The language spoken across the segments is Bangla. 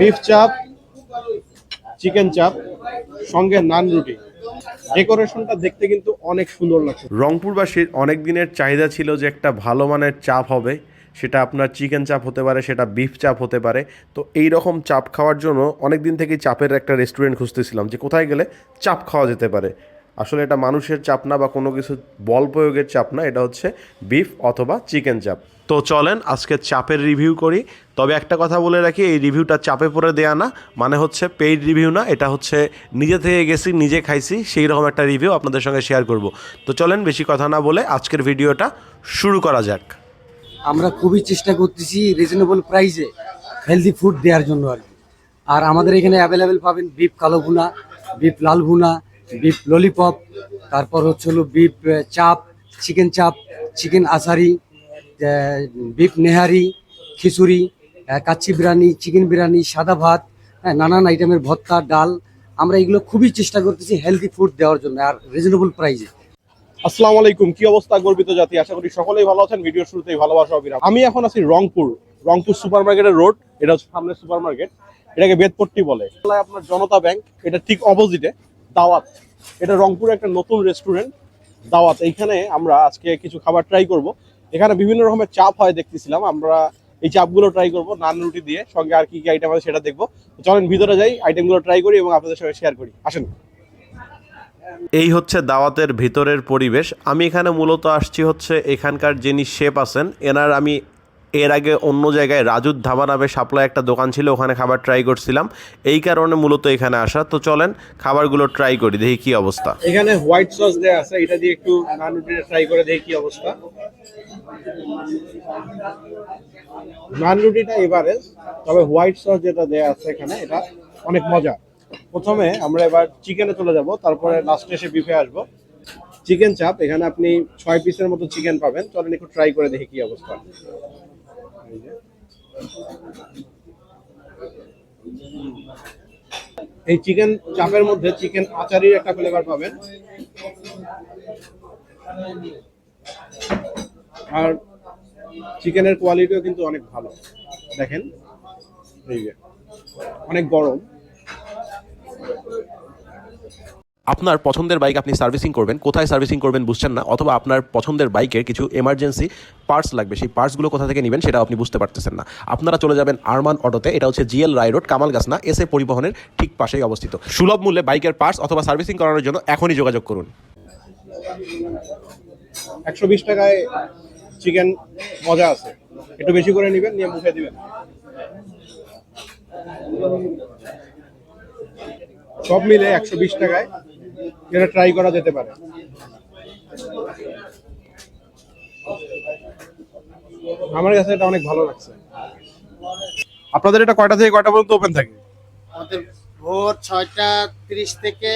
বিফ চাপ, চিকেন চাপ, সঙ্গে নান রুটি। ডেকোরেশনটা দেখতে কিন্তু অনেক সুন্দর লাগছে। রংপুরবাসীর অনেক দিনের চাহিদা ছিল যে একটা ভালো মানের চাপ হবে, সেটা আপনার চিকেন চাপ হতে পারে, সেটা বিফ চাপ হতে পারে। তো এই রকম চাপ খাওয়ার জন্য অনেক দিন থেকেই চাপের একটা রেস্টুরেন্ট খুঁজতেছিলাম যে কোথায় গেলে চাপ খাওয়া যেতে পারে। আসলে এটা মানুষের চাপ না বা কোনো কিছু বল প্রয়োগের চাপ না, এটা হচ্ছে বিফ অথবা চিকেন চাপ তো চলেন আজকে চাপের রিভিউ করি। তবে একটা কথা বলে রাখি, এই রিভিউটা চাপে পরে দেয়া না মানে হচ্ছে পেইড রিভিউ না, এটা হচ্ছে নিজে থেকে গেছি, নিজে খাইছি, সেই রকম একটা রিভিউ আপনাদের সঙ্গে শেয়ার করব। তো চলেন বেশি কথা না বলে আজকের ভিডিওটা শুরু করা যাক। আমরা খুবই চেষ্টা করতেছি রিজনেবল প্রাইসে হেলদি ফুড দেওয়ার জন্য আর কি। আর আমাদের এখানে অ্যাভেলেবেল পাবেন বিফ কালো ভুনা বিফ লাল ভুনা বিফ ললিপপ, তারপর হচ্ছে হলো beef chaap, chicken chaap, chicken achari beef nihari, khichuri kacchi biryani, chicken biryani, সাদা ভাত হ্যাঁ নানান আইটেমের ভর্তা, ডাল। আমরা এগুলো খুবই চেষ্টা করতেছি হেলদি ফুড দেওয়ার জন্য আর রিজনেবল প্রাইসে আসসালামু আলাইকুম, কি অবস্থা গর্বিত জাতি? আশা করি সকলেই ভালো আছেন। ভিডিও শুরুতেই ভালোবাসা অবিরাম আমি এখন আছি রংপুর রংপুর সুপার মার্কেটের রোড, এটা হচ্ছে সামনে সুপার মার্কেট এটাকে বেদপট্টি বলে। আপনার জনতা ব্যাংক, এটা ঠিক অপোজিটে দাওয়াত। এটা রংপুরে একটা নতুন রেস্টুরেন্ট দাওয়াত। এইখানে আমরা আজকে কিছু খাবার ট্রাই করব। এখানে বিভিন্ন রকমের চাপ হয় দেখতেছিলাম। আমরা এই চাপগুলো ট্রাই করব, নান রুটি দিয়ে। সঙ্গে আর কি কি আইটেম আছে সেটা দেখব। চলেন ভিতরে যাই আইটেমগুলো ট্রাই করি এবং আপনাদের সঙ্গে শেয়ার করি। আসেন। এই হচ্ছে দাওয়াতের ভিতরের পরিবেশ। আমি এখানে মূলত আসছি হচ্ছে এখানকার যিনি শেফ আছেন, এনার আমি এর আগে অন্য জায়গায় রাজুর ধাবা নামে সাপ্লাই একটা দোকান ছিল, ওখানে খাবার ট্রাই করছিলাম। এই কারণে মূলত এখানে আসা। তো চলেন, খাবারগুলো ট্রাই করি, দেখি কি অবস্থা। এখানে হোয়াইট সস দেওয়া আছে, এটা দিয়ে একটু নান ট্রাই করে দেখি কি অবস্থা। নান রুটিটা এভারেজ তবে হোয়াইট সস যেটা দেওয়া আছে এখানে, এটা অনেক মজা। প্রথমে আমরা এবার চিকেনে চলে যাব, তারপরে লাস্টে এসে বিফে আসব। চিকেন চাপ, এখানে আপনি ছয় পিসের মতো চিকেন পাবেন। চলেন একটু ট্রাই করে দেখি কি অবস্থা। এই চিকেন চাপের মধ্যে চিকেন আচারির একটা ফ্লেভার পাবেন। আর চিকেনের কোয়ালিটিও কিন্তু অনেক ভালো। দেখেন, এই যে, অনেক গরম। আপনার পছন্দের বাইক আপনি সার্ভিসিং করবেন। কোথায় সার্ভিসিং করবেন বুঝছেন না, অথবা আপনার পছন্দের বাইকের কিছু এমার্জেন্সি পার্টস লাগবে। সেই পার্টসগুলো কোথা থেকে নেবেন সেটা আপনি বুঝতে পারতেছেন না। আপনারা চলে যাবেন আরমান অটোতে এটা হচ্ছে জিএল রায় রোড কামালগাছনা এস এ পরিবহনের ঠিক পাশেই অবস্থিত। সুলভ মূল্যে বাইকের পার্টস অথবা সার্ভিসিং করানোর জন্য এখনই যোগাযোগ করুন। একশো বিশ টাকায় চিকেন মজা আছে। একটু বেশি করে নেবেন, নিয়ে মুখে দিবেন। সব মিলে একশো বিশ টাকায় এটা ট্রাই করা যেতে পারে। আমার কাছে এটা অনেক ভালো লাগছে। আপনাদের এটা কয়টা থেকে কয়টা পর্যন্ত ওপেন থাকে? আমাদের ভোর ছয়টা তিরিশ থেকে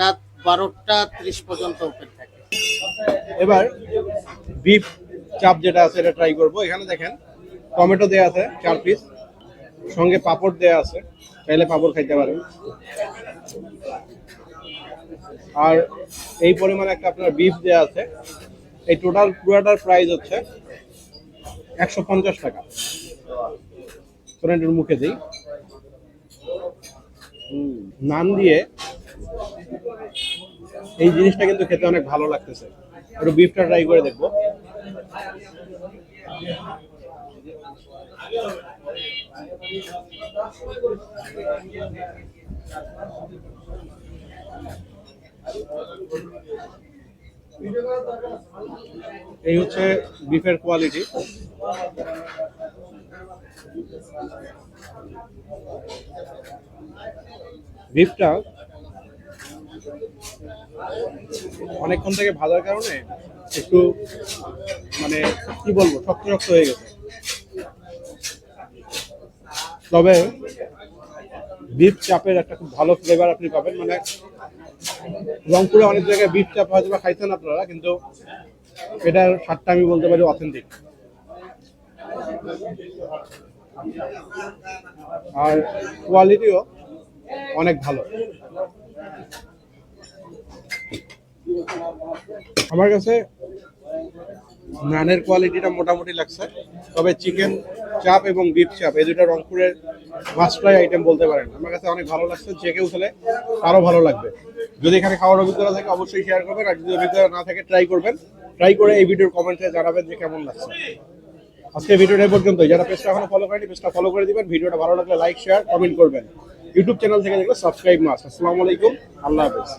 রাত বারোটা তিরিশ পর্যন্ত ওপেন থাকে। এবার বিফ চাপ যেটা আছে এটা ট্রাই করব। এখানে দেখেন টমেটো দেয়া আছে চার পিস সঙ্গে পাপড় দেয়া আছে। চাইলে পাপড় খাইতে পারেন। আর এই পরিমাণে একটা আপনার বিফ দেয়া আছে। এই টোটাল পুরোটার প্রাইস হচ্ছে একশো পঞ্চাশ টাকা। তোরা মুখে দিই। নান দিয়ে এই জিনিসটা কিন্তু খেতে অনেক ভালো লাগতেছে। একটু বিফটা ট্রাই করে দেখব। এই হচ্ছে বিফের কোয়ালিটি বিফটা অনেকক্ষণ থেকে ভাজার কারণে একটু মানে কি বলব শক্ত শক্ত হয়ে গেছে। তবে বিফ চাপের একটা খুব ভালো ফ্লেভার আপনি পাবেন। মানে রংপুরে অনেক জায়গায় বিফ চাপ হয়তো বা খাইছেন আপনারা, কিন্তু এটার স্বাদটা আমি বলতে পারি অথেন্টিক আর কোয়ালিটিও অনেক ভালো। আমার কাছে নানের কোয়ালিটিটা মোটামুটি লাগছে, তবে চিকেন চাপ এবং বিফ চাপ এই দুটো রংপুরের মাস্ট ফ্রাই আইটেম বলতে পারেন। আমার কাছে অনেক ভালো লাগছে, যে কেউ খেলে আরও ভালো লাগবে। যদি এখানে খাওয়ার অভিজ্ঞতা থাকে, অবশ্যই শেয়ার করবেন। আর যদি অভিজ্ঞতা না থাকে ট্রাই করবেন। ট্রাই করে এই ভিডিওর কমেন্টে জানাবেন যে কেমন লাগছে। আজকে ভিডিওটা পর্যন্ত যারা পেজটা এখনও ফলো করেনি পেজটা ফলো করে দিবেন। ভিডিওটা ভালো লাগলে লাইক শেয়ার কমেন্ট করবেন। ইউটিউব চ্যানেল থেকে দেখলে সাবস্ক্রাইব মাস আসসালামু আলাইকুম। আল্লাহ হাফেজ।